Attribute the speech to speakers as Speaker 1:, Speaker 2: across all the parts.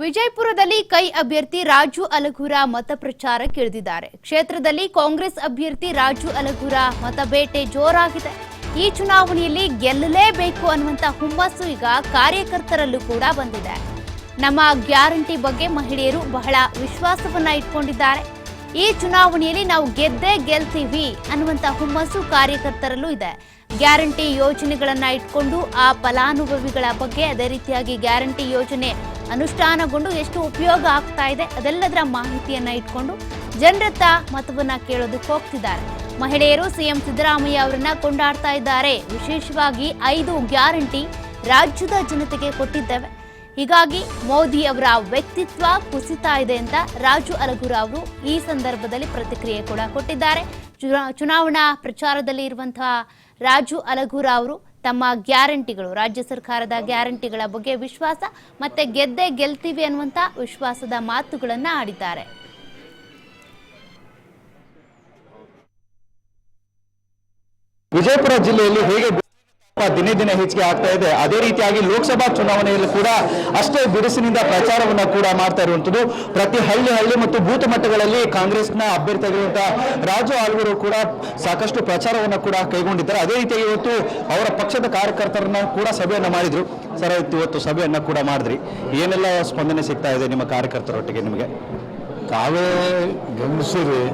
Speaker 1: ವಿಜಯಪುರದಲ್ಲಿ ಕೈ ಅಭ್ಯರ್ಥಿ ರಾಜು ಅಲಗೂರ ಮತ ಪ್ರಚಾರ ಇಳಿದಿದ್ದಾರೆ ಕ್ಷೇತ್ರದಲ್ಲಿ ಕಾಂಗ್ರೆಸ್ ಅಭ್ಯರ್ಥಿ ರಾಜು ಅಲಗೂರ ಮತಬೇಟೆ ಜೋರಾಗಿದೆ. ಈ ಚುನಾವಣೆಯಲ್ಲಿ ಗೆಲ್ಲಲೇಬೇಕು ಅನ್ನುವಂತ ಹುಮ್ಮಸ್ಸು ಈಗ ಕಾರ್ಯಕರ್ತರಲ್ಲೂ ಕೂಡ ಬಂದಿದೆ. ನಮ್ಮ ಗ್ಯಾರಂಟಿ ಬಗ್ಗೆ ಮಹಿಳೆಯರು ಬಹಳ ವಿಶ್ವಾಸವನ್ನ ಇಟ್ಕೊಂಡಿದ್ದಾರೆ. ಈ ಚುನಾವಣೆಯಲ್ಲಿ ನಾವು ಗೆದ್ದೇ ಗೆಲ್ತೀವಿ ಅನ್ನುವಂತ ಹುಮ್ಮಸ್ಸು ಕಾರ್ಯಕರ್ತರಲ್ಲೂ ಇದೆ. ಗ್ಯಾರಂಟಿ ಯೋಜನೆಗಳನ್ನ ಇಟ್ಕೊಂಡು ಆ ಫಲಾನುಭವಿಗಳ ಬಗ್ಗೆ ಅದೇ ರೀತಿಯಾಗಿ ಗ್ಯಾರಂಟಿ ಯೋಜನೆ ಅನುಷ್ಠಾನಗೊಂಡು ಎಷ್ಟು ಉಪಯೋಗ ಆಗ್ತಾ ಇದೆ ಅದೆಲ್ಲದರ ಮಾಹಿತಿಯನ್ನ ಇಟ್ಕೊಂಡು ಜನರತ್ತ ಮತವನ್ನು ಕೇಳೋದಕ್ಕೆ ಹೋಗ್ತಿದ್ದಾರೆ. ಮಹಿಳೆಯರು ಸಿಎಂ ಸಿದ್ದರಾಮಯ್ಯ ಅವರನ್ನ ಕೊಂಡಾಡ್ತಾ ಇದ್ದಾರೆ. ವಿಶೇಷವಾಗಿ ಐದು ಗ್ಯಾರಂಟಿ ರಾಜ್ಯದ ಜನತೆಗೆ ಕೊಟ್ಟಿದ್ದೇವೆ. ಹೀಗಾಗಿ ಮೋದಿ ಅವರ ವ್ಯಕ್ತಿತ್ವ ಕುಸಿತಾ ಇದೆ ಅಂತ ರಾಜು ಅಲಗೂರ ಅವರು ಈ ಸಂದರ್ಭದಲ್ಲಿ ಪ್ರತಿಕ್ರಿಯೆ ಕೂಡ ಕೊಟ್ಟಿದ್ದಾರೆ. ಚುನಾವಣಾ ಪ್ರಚಾರದಲ್ಲಿ ಇರುವಂತಹ ರಾಜು ಅಲಗೂರ ಅವರು ತಮ್ಮ ಗ್ಯಾರಂಟಿಗಳು, ರಾಜ್ಯ ಸರ್ಕಾರದ ಗ್ಯಾರಂಟಿಗಳ ಬಗ್ಗೆ ವಿಶ್ವಾಸ ಮತ್ತೆ ಗೆದ್ದೆ ಗೆಲ್ತೀವಿ ಅನ್ನುವಂತ ವಿಶ್ವಾಸದ ಮಾತುಗಳನ್ನ ಆಡಿದ್ದಾರೆ.
Speaker 2: ವಿಜಯಪುರ ಜಿಲ್ಲೆಯಲ್ಲಿ ಹೇಗೆ ದಿನೇ ದಿನ ಹೆಚ್ಚಿಗೆ ಆಗ್ತಾ ಇದೆ. ಅದೇ ರೀತಿಯಾಗಿ ಲೋಕಸಭಾ ಚುನಾವಣೆಯಲ್ಲಿ ಕೂಡ ಅಷ್ಟೇ ಬಿರುಸಿನಿಂದ ಪ್ರಚಾರವನ್ನ ಕೂಡ ಮಾಡ್ತಾ ಇರುವಂತದ್ದು ಪ್ರತಿ ಹಳ್ಳಿ ಹಳ್ಳಿ ಮತ್ತು ಬೂತ್ ಮಟ್ಟಗಳಲ್ಲಿ ಕಾಂಗ್ರೆಸ್ನ ಅಭ್ಯರ್ಥಿಯಾಗಿರುವಂತಹ ರಾಜು ಆಳ್ವರು ಕೂಡ ಸಾಕಷ್ಟು ಪ್ರಚಾರವನ್ನ ಕೂಡ ಕೈಗೊಂಡಿದ್ದಾರೆ. ಅದೇ ರೀತಿಯಾಗಿ ಇವತ್ತು ಅವರ ಪಕ್ಷದ ಕಾರ್ಯಕರ್ತರನ್ನ ಕೂಡ ಸಭೆಯನ್ನ ಮಾಡಿದ್ರು. ಸರ್ ಇವತ್ತು ಸಭೆಯನ್ನ ಕೂಡ ಮಾಡಿದ್ರಿ. ಏನೆಲ್ಲ ಸ್ಪಂದನೆ ಸಿಗ್ತಾ ಇದೆ ನಿಮ್ಮ ಕಾರ್ಯಕರ್ತರೊಟ್ಟಿಗೆ ನಿಮಗೆ?
Speaker 3: ತಾವೇ ಗಮನಿಸಿರಿ.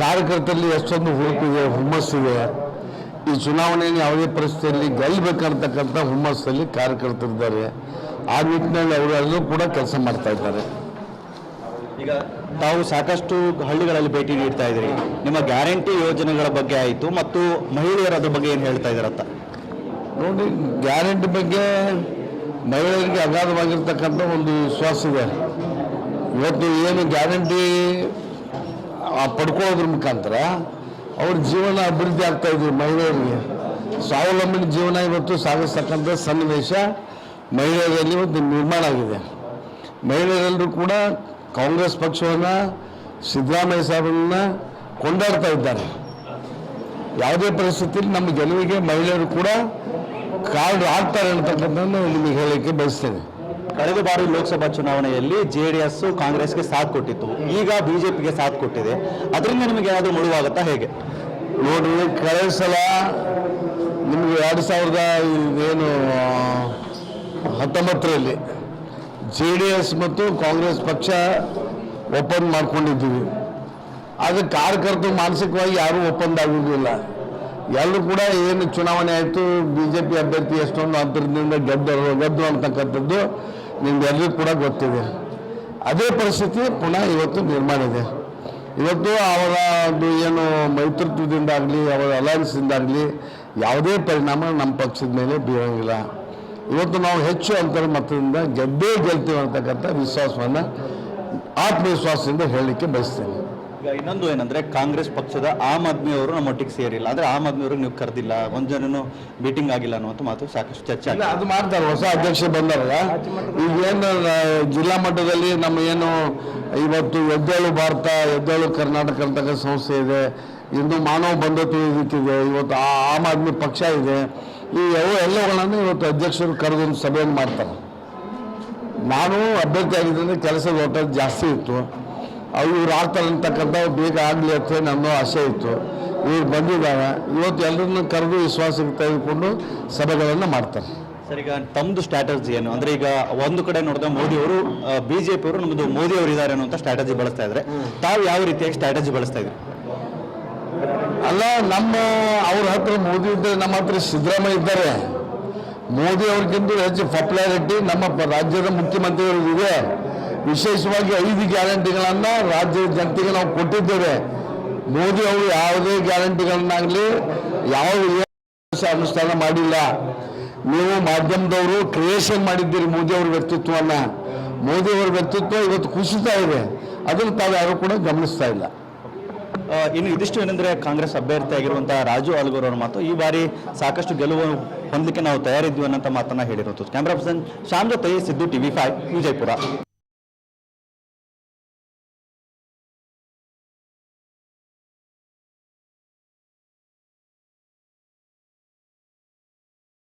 Speaker 3: ಕಾರ್ಯಕರ್ತರಲ್ಲಿ ಎಷ್ಟೊಂದು ಹುಡುಕಿದೆ ಹುಮ್ಮಸ್ಸಿದೆ. ಈ ಚುನಾವಣೆಯನ್ನು ಯಾವುದೇ ಪರಿಸ್ಥಿತಿಯಲ್ಲಿ ಗೆಲ್ಲಬೇಕಂತಕ್ಕಂಥ ಹುಮ್ಮಸ್ಸಲ್ಲಿ ಕಾರ್ಯಕರ್ತರಿದ್ದಾರೆ. ಆ ನಿಟ್ಟಿನಲ್ಲಿ ಅವರೆಲ್ಲರೂ ಕೂಡ ಕೆಲಸ ಮಾಡ್ತಾ ಇದ್ದಾರೆ.
Speaker 2: ಈಗ ತಾವು ಸಾಕಷ್ಟು ಹಳ್ಳಿಗಳಲ್ಲಿ ಭೇಟಿ ನೀಡ್ತಾ ಇದ್ದೀರಿ. ನಿಮ್ಮ ಗ್ಯಾರಂಟಿ ಯೋಜನೆಗಳ ಬಗ್ಗೆ ಆಯಿತು ಮತ್ತು ಮಹಿಳೆಯರ ಅದ್ರ ಬಗ್ಗೆ ಏನು ಹೇಳ್ತಾ ಇದ್ದಾರಂತ
Speaker 3: ನೋಡಿ ಗ್ಯಾರಂಟಿ ಬಗ್ಗೆ ಮಹಿಳೆಯರಿಗೆ ಅಗಾಧವಾಗಿರ್ತಕ್ಕಂಥ ಒಂದು ವಿಶ್ವಾಸ ಇದೆ. ಇವತ್ತು ಏನು ಗ್ಯಾರಂಟಿ ಪಡ್ಕೊಳ್ಳೋದ್ರ ಮುಖಾಂತರ ಅವ್ರ ಜೀವನ ಅಭಿವೃದ್ಧಿ ಆಗ್ತಾ ಇದ್ವಿ ಮಹಿಳೆಯರಿಗೆ. ಸ್ವಾವಲಂಬನೆ ಜೀವನ ಇವತ್ತು ಸಾಗಿಸ್ತಕ್ಕಂಥ ಸನ್ನಿವೇಶ ಮಹಿಳೆಯರಲ್ಲಿ ಒಂದು ನಿರ್ಮಾಣ ಆಗಿದೆ. ಮಹಿಳೆಯರೆಲ್ಲರೂ ಕೂಡ ಕಾಂಗ್ರೆಸ್ ಪಕ್ಷವನ್ನು, ಸಿದ್ದರಾಮಯ್ಯ ಸಾಹೇಬರನ್ನ ಕೊಂಡಾಡ್ತಾ ಇದ್ದಾರೆ. ಯಾವುದೇ ಪರಿಸ್ಥಿತಿಯಲ್ಲಿ ನಮ್ಮ ಗೆಲುವಿಗೆ ಮಹಿಳೆಯರು ಕೂಡ ಕಾರ್ಡ್ ಆಗ್ತಾರೆ ಅಂತಕ್ಕಂಥದ್ದನ್ನು ನಿಮಗೆ ಹೇಳಲಿಕ್ಕೆ ಬಯಸ್ತೇನೆ.
Speaker 2: ಕಳೆದ ಬಾರಿ ಲೋಕಸಭಾ ಚುನಾವಣೆಯಲ್ಲಿ ಜೆ ಡಿ ಎಸ್ ಕಾಂಗ್ರೆಸ್ಗೆ ಸಾಥ್ ಕೊಟ್ಟಿತ್ತು. ಈಗ ಬಿಜೆಪಿಗೆ ಸಾಥ್ ಕೊಟ್ಟಿದೆ. ಅದರಿಂದ ನಿಮಗೆ ಏನಾದರೂ ಮುಳುವಾಗುತ್ತಾ ಹೇಗೆ?
Speaker 3: ನೋಡಿ, ಕಳೆದ ಸಲ ನಿಮಗೆ ಎರಡು ಸಾವಿರದ ಏನು ಹತ್ತೊಂಬತ್ತರಲ್ಲಿ ಜೆ ಡಿ ಎಸ್ ಮತ್ತು ಕಾಂಗ್ರೆಸ್ ಪಕ್ಷ ಒಪ್ಪಂದ ಮಾಡ್ಕೊಂಡಿದ್ದೀವಿ. ಆದರೆ ಕಾರ್ಯಕರ್ತರು ಮಾನಸಿಕವಾಗಿ ಯಾರೂ ಒಪ್ಪಂದ ಆಗಿರಲಿಲ್ಲ ಎಲ್ಲರೂ ಕೂಡ ಏನು ಚುನಾವಣೆ ಆಯಿತು, ಬಿ ಜೆ ಪಿ ಅಭ್ಯರ್ಥಿ ಎಷ್ಟೊಂದು ಅಂತರದಿಂದ ಗೆದ್ದರು ಗೆದ್ದು ಅಂತಕ್ಕಂಥದ್ದು ನಿಮ್ಗೆಲ್ಲರಿಗೂ ಕೂಡ ಗೊತ್ತಿದೆ. ಅದೇ ಪರಿಸ್ಥಿತಿ ಪುನಃ ಇವತ್ತು ನಿರ್ಮಾಣ ಇದೆ. ಇವತ್ತು ಅವರ ಒಂದು ಏನು ಮೈತೃತ್ವದಿಂದಾಗಲಿ ಅವರ ಅಲಯನ್ಸಿಂದಾಗಲಿ ಯಾವುದೇ ಪರಿಣಾಮ ನಮ್ಮ ಪಕ್ಷದ ಮೇಲೆ ಬೀರೋಂಗಿಲ್ಲ ಇವತ್ತು ನಾವು ಹೆಚ್ಚು ಅಂತರ ಮತದಿಂದ ಗೆದ್ದೇ ಗೆಲ್ತೀವಿ ಅಂತಕ್ಕಂಥ ವಿಶ್ವಾಸವನ್ನು ಆತ್ಮವಿಶ್ವಾಸದಿಂದ ಹೇಳಲಿಕ್ಕೆ ಬಯಸ್ತೇನೆ.
Speaker 2: ಈಗ ಇನ್ನೊಂದು ಏನಂದ್ರೆ ಕಾಂಗ್ರೆಸ್ ಪಕ್ಷದ ಆಮ್ ಆದ್ಮಿ ಅವರು ನಮ್ಮೊಟ್ಟಿಗೆ ಸೇರಿಲ್ಲ. ಅಂದ್ರೆ ಆಮ್ ಆದ್ಮಿ ಅವ್ರಿಗೆ ನೀವು ಕರೆದಿಲ್ಲ. ಒಂದ್ ಜನನು ಮೀಟಿಂಗ್ ಆಗಿಲ್ಲ ಅನ್ನುವಂಥ ಮಾತು ಸಾಕಷ್ಟು ಚರ್ಚೆ
Speaker 3: ಇಲ್ಲ
Speaker 2: ಆಗಿದೆ.
Speaker 3: ಅದು ಮಾಡ್ತಾರೆ. ಹೊಸ ಅಧ್ಯಕ್ಷ ಬಂದಾರಲ್ಲ. ಈಗೇನು ಜಿಲ್ಲಾ ಮಟ್ಟದಲ್ಲಿ ನಮ್ಮ ಏನು ಇವತ್ತು ಎದ್ದೇಳು ಭಾರತ ಎದ್ದೇಳು ಕರ್ನಾಟಕ ಅಂತಕ್ಕ ಸಂಸ್ಥೆ ಇದೆ. ಇಂದು ಮಾನವ ಬಂಧುತ್ವ ಇದಕ್ಕಿದೆ ಇವತ್ತು ಆ ಆಮ್ ಆದ್ಮಿ ಪಕ್ಷ ಇದೆ. ಈ ಯಾವ ಎಲ್ಲವುಗಳನ್ನು ಇವತ್ತು ಅಧ್ಯಕ್ಷರು ಕರೆದೊಂದು ಸಭೆಯನ್ನು ಮಾಡ್ತಾರೆ. ನಾನು ಅಭ್ಯರ್ಥಿ ಆಗಿದ್ದರಿಂದ ಕೆಲಸದ ಒತ್ತಡ ಜಾಸ್ತಿ ಇತ್ತು. ಅವ್ರು ಇವ್ರು ಆಗ್ತಾರೆ ಅಂತಕ್ಕಂಥ ಬೇಗ ಆಗಲಿ ಅಂತ ನನ್ನ ಆಸೆ ಇತ್ತು. ಇವ್ರು ಬಂದಿದ್ದಾರೆ. ಇವತ್ತು ಎಲ್ಲರನ್ನು ಕರೆದು ವಿಶ್ವಾಸಕ್ಕೆ ತೆಗೆದುಕೊಂಡು ಸಭೆಗಳನ್ನು ಮಾಡ್ತಾರೆ.
Speaker 2: ಸರ್ ಈಗ ತಮ್ಮದು ಸ್ಟ್ರಾಟಜಿ ಏನು? ಅಂದ್ರೆ ಈಗ ಒಂದು ಕಡೆ ನೋಡಿದ್ರೆ ಮೋದಿ ಅವರು ಬಿಜೆಪಿ ಅವರು ನಮ್ಮದು ಮೋದಿ ಅವರು ಇದ್ದಾರೆ ಅನ್ನೋ ಸ್ಟ್ರಾಟಜಿ ಬಳಸ್ತಾ ಇದ್ರೆ ತಾವು ಯಾವ ರೀತಿಯಾಗಿ ಸ್ಟ್ರಾಟಜಿ ಬಳಸ್ತಾ ಇದ್ರಿ?
Speaker 3: ಅಲ್ಲ ನಮ್ಮ ಅವ್ರ ಹತ್ರ ಮೋದಿ ಇದ್ದರೆ ನಮ್ಮ ಹತ್ರ ಸಿದ್ದರಾಮಯ್ಯ ಇದ್ದಾರೆ. ಮೋದಿ ಅವ್ರಿಗಿಂತ ಹೆಚ್ಚು ಪಾಪ್ಯುಲಾರಿಟಿ ನಮ್ಮ ರಾಜ್ಯದ ಮುಖ್ಯಮಂತ್ರಿಗಳು ಇದೆ. ವಿಶೇಷವಾಗಿ ಐದು ಗ್ಯಾರಂಟಿಗಳನ್ನು ರಾಜ್ಯದ ಜನತೆಗೆ ನಾವು ಕೊಟ್ಟಿದ್ದೇವೆ. ಮೋದಿ ಅವರು ಯಾವುದೇ ಗ್ಯಾರಂಟಿಗಳನ್ನಾಗಲಿ ಯಾವ ಅನುಷ್ಠಾನ ಮಾಡಿಲ್ಲ. ನೀವು ಮಾಧ್ಯಮದವರು ಕ್ರಿಯೇಷನ್ ಮಾಡಿದ್ದೀರಿ ಮೋದಿ ಅವರ ವ್ಯಕ್ತಿತ್ವವನ್ನ. ಮೋದಿ ಅವರ ವ್ಯಕ್ತಿತ್ವ ಇವತ್ತು ಕುಸಿತಾ ಇದೆ. ಅದನ್ನು ತಾವು ಯಾರು ಕೂಡ ಗಮನಿಸ್ತಾ ಇಲ್ಲ.
Speaker 2: ಇನ್ನು ಇದಿಷ್ಟು ಏನಂದ್ರೆ ಕಾಂಗ್ರೆಸ್ ಅಭ್ಯರ್ಥಿ ಆಗಿರುವಂತಹ ರಾಜು ಆಲ್ಗೂರ್ ಅವರ ಮಾತು, ಈ ಬಾರಿ ಸಾಕಷ್ಟು ಗೆಲುವು ಹೊಂದಲಿಕ್ಕೆ ನಾವು ತಯಾರಿದ್ವಿ ಅನ್ನೋ ಮಾತನ್ನ ಹೇಳಿರೋದು. ಕ್ಯಾಮ್ರಾ ಪರ್ಸನ್ ಶ್ಯಾಮ್ ಜೊತೆ ಸಿದ್ದು ಟಿವಿ ಫೈವ್, ವಿಜಯಪುರ.